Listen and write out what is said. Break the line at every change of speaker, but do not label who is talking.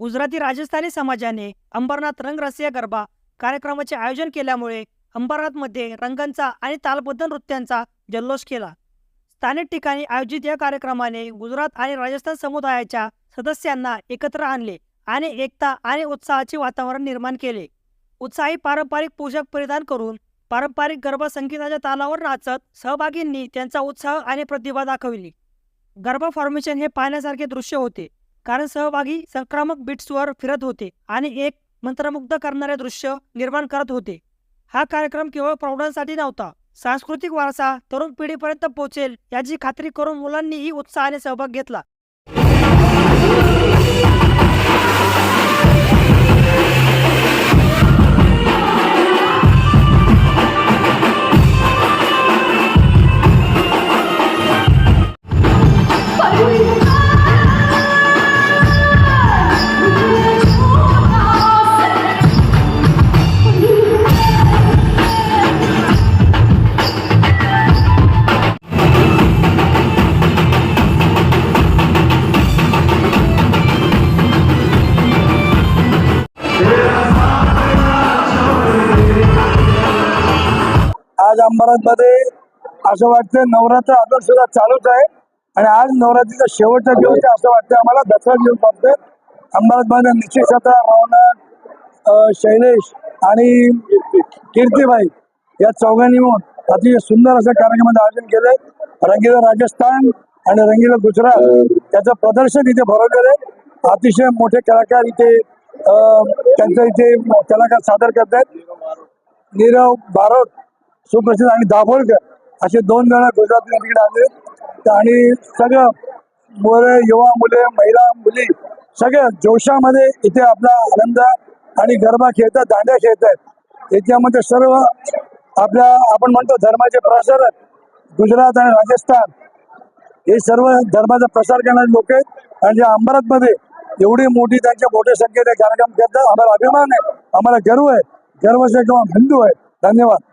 गुजराती राजस्थानी समाजाने अंबरनाथ रंग रसिया गरबा कार्यक्रमाचे आयोजन केल्यामुळे अंबरनाथमध्ये रंगांचा आणि तालबद्ध नृत्यांचा जल्लोष केला. स्थानिक ठिकाणी आयोजित या कार्यक्रमाने गुजरात आणि राजस्थान समुदायाच्या सदस्यांना एकत्र आणले आणि एकता आणि उत्साहाचे वातावरण निर्माण केले. उत्साही पारंपरिक पोशाख परिधान करून पारंपरिक गरबा संगीताच्या तालावर नाचत सहभागींनी त्यांचा उत्साह आणि प्रतिभा दाखविली. गरबा फॉर्मेशन हे पाहण्यासारखे दृश्य होते. कारण सहभागी संक्रामक बीट्सवर फिरत होते आणि एक मंत्रमुग्ध करणारे दृश्य निर्माण करत होते. हा कार्यक्रम केवळ प्रौढांसाठी नव्हता सांस्कृतिक वारसा तरुण पिढीपर्यंत पोहोचेल याची खात्री करून मुलांनीही उत्साहाने सहभाग घेतला.
आज अंबरनाथमध्ये असं वाटतं नवरात्र अजून सुद्धा चालूच आहे. आणि आज नवरात्रीचा शेवटचा दिवस आहे असं वाटतं आम्हाला. दसरा दिवस वाटतोय अंबरनाथमध्ये निश्चित आता रावणा शैलेश आणि कीर्तीबाई या चौघांनी मिळून अतिशय सुंदर असं कार्यक्रमाचं आयोजन केलंय. रंगीला राजस्थान आणि रंगीला गुजरात त्याचं प्रदर्शन इथे भरवलेलं आहे. अतिशय मोठे कलाकार इथे त्यांचं इथे कलाकार सादर करत आहेत नीरव भारत सुप्रसिद्ध आणि दाभोळकर असे दोन जण गुजरातला तिकडे आले. आणि सगळं मुले युवा मुले महिला मुली सगळ्या जोशामध्ये इथे आपला आनंद आणि गरबा खेळतात दांड्या खेळतात. याच्यामध्ये सर्व आपल्या आपण म्हणतो धर्माचे प्रसारक गुजरात आणि राजस्थान हे सर्व धर्माचा प्रसार करणारे लोक आहेत. आणि जे अंबरातमध्ये एवढी मोठी त्यांच्या मोठ्या संख्येने कार्यक्रम करतात. आम्हाला अभिमान आहे. आम्हाला गर्व आहे. गर्व आहे किंवा हिंदू आहे. धन्यवाद.